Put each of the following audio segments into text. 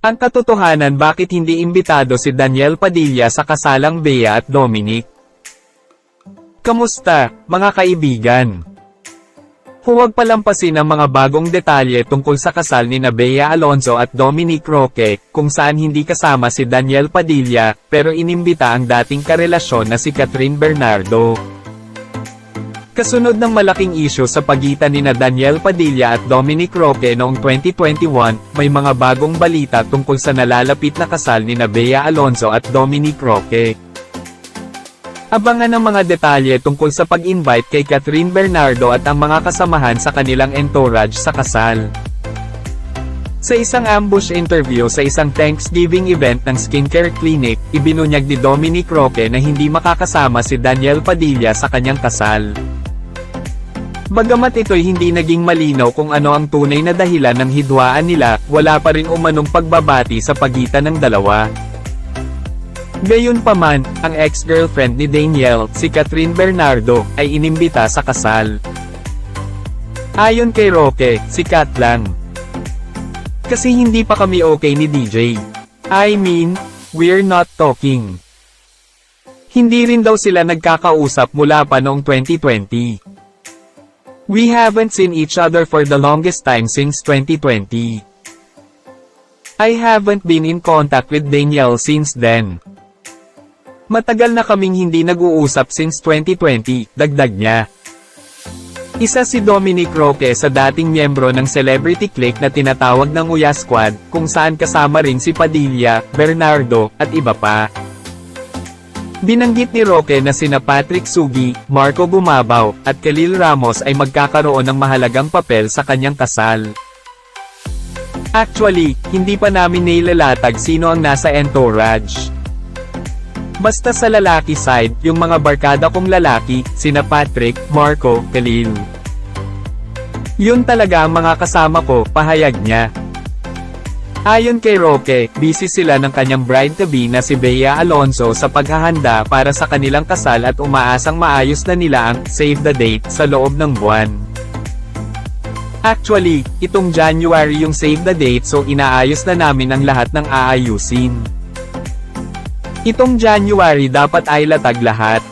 Ang katotohanan bakit hindi imbitado si Daniel Padilla sa kasalang Bea at Dominic? Kamusta, mga kaibigan? Huwag palampasin ang mga bagong detalye tungkol sa kasal ni na Bea Alonzo at Dominic Roque, kung saan hindi kasama si Daniel Padilla, pero inimbita ang dating karelasyon na si Catherine Bernardo. Kasunod ng malaking isyu sa pagitan ni na Daniel Padilla at Dominic Roque noong 2021, may mga bagong balita tungkol sa nalalapit na kasal ni na Bea Alonzo at Dominic Roque. Abangan ang mga detalye tungkol sa pag-invite kay Catherine Bernardo at ang mga kasamahan sa kanilang entourage sa kasal. Sa isang ambush interview sa isang Thanksgiving event ng skincare clinic, ibinunyag ni Dominic Roque na hindi makakasama si Daniel Padilla sa kanyang kasal. Bagamat ito'y hindi naging malinaw kung ano ang tunay na dahilan ng hidwaan nila, wala pa rin umanong pagbabati sa pagitan ng dalawa. Gayunpaman, ang ex-girlfriend ni Daniel, si Catherine Bernardo, ay inimbita sa kasal. Ayon kay Roque, si Kat lang. Kasi hindi pa kami okay ni DJ. I mean, we're not talking. Hindi rin daw sila nagkakausap mula pa noong 2020. We haven't seen each other for the longest time since 2020. I haven't been in contact with Daniel since then. Matagal na kaming hindi nag-uusap since 2020, dagdag niya. Isa si Dominic Roque sa dating miyembro ng celebrity clique na tinatawag ng Uya Squad, kung saan kasama rin si Padilla, Bernardo, at iba pa. Binanggit ni Roque na sina Patrick Sugi, Marco Gumabaw, at Khalil Ramos ay magkakaroon ng mahalagang papel sa kanyang kasal. Actually, hindi pa namin nailalatag sino ang nasa entourage. Basta sa lalaki side, yung mga barkada kong lalaki, sina Patrick, Marco, Khalil. Yun talaga ang mga kasama ko, pahayag niya. Ayon kay Roque, busy sila ng kanyang bride-to-be na si Bea Alonzo sa paghahanda para sa kanilang kasal at umaasang maayos na nila ang save the date sa loob ng buwan. Actually, itong January yung save the date so inaayos na namin ang lahat ng aayusin. Itong January dapat ay latag lahat.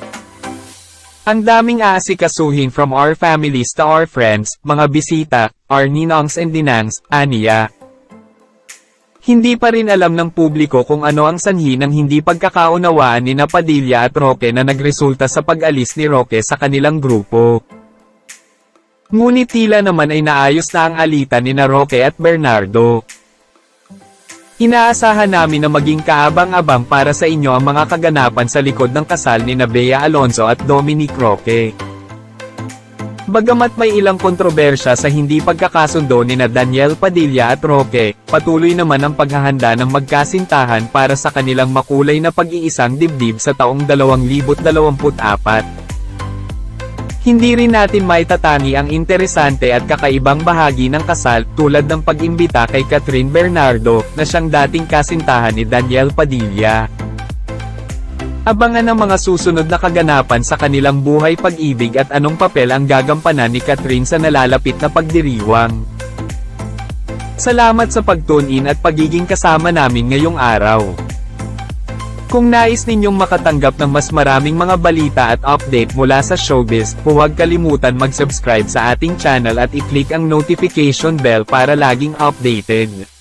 Ang daming aasikasuhin from our families to our friends, mga bisita, our ninongs and dinangs, aniya. Hindi pa rin alam ng publiko kung ano ang sanhi ng hindi pagkakaunawaan ni Napadilla at Roque na nagresulta sa pag-alis ni Roque sa kanilang grupo. Ngunit tila naman ay naayos na ang alitan ni Roque at Bernardo. Inaasahan namin na maging kaabang-abang para sa inyo ang mga kaganapan sa likod ng kasal ni Bea Alonzo at Dominic Roque. Bagamat may ilang kontrobersya sa hindi pagkakasundo ni na Daniel Padilla at Roque, patuloy naman ang paghahanda ng magkasintahan para sa kanilang makulay na pag-iisang dibdib sa taong 2024. Hindi rin natin maitatani ang interesante at kakaibang bahagi ng kasal tulad ng pag-imbita kay Catherine Bernardo na siyang dating kasintahan ni Daniel Padilla. Abangan ang mga susunod na kaganapan sa kanilang buhay pag-ibig at anong papel ang gagampanan ni Catherine sa nalalapit na pagdiriwang. Salamat sa pagtune-in at pagiging kasama namin ngayong araw. Kung nais ninyong makatanggap ng mas maraming mga balita at update mula sa showbiz, huwag kalimutan mag-subscribe sa ating channel at i-click ang notification bell para laging updated.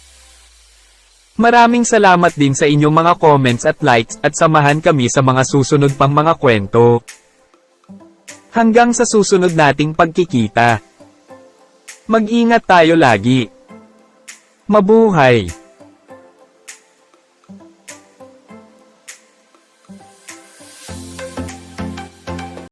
Maraming salamat din sa inyong mga comments at likes at samahan kami sa mga susunod pang mga kwento. Hanggang sa susunod nating pagkikita. Mag-ingat tayo lagi. Mabuhay!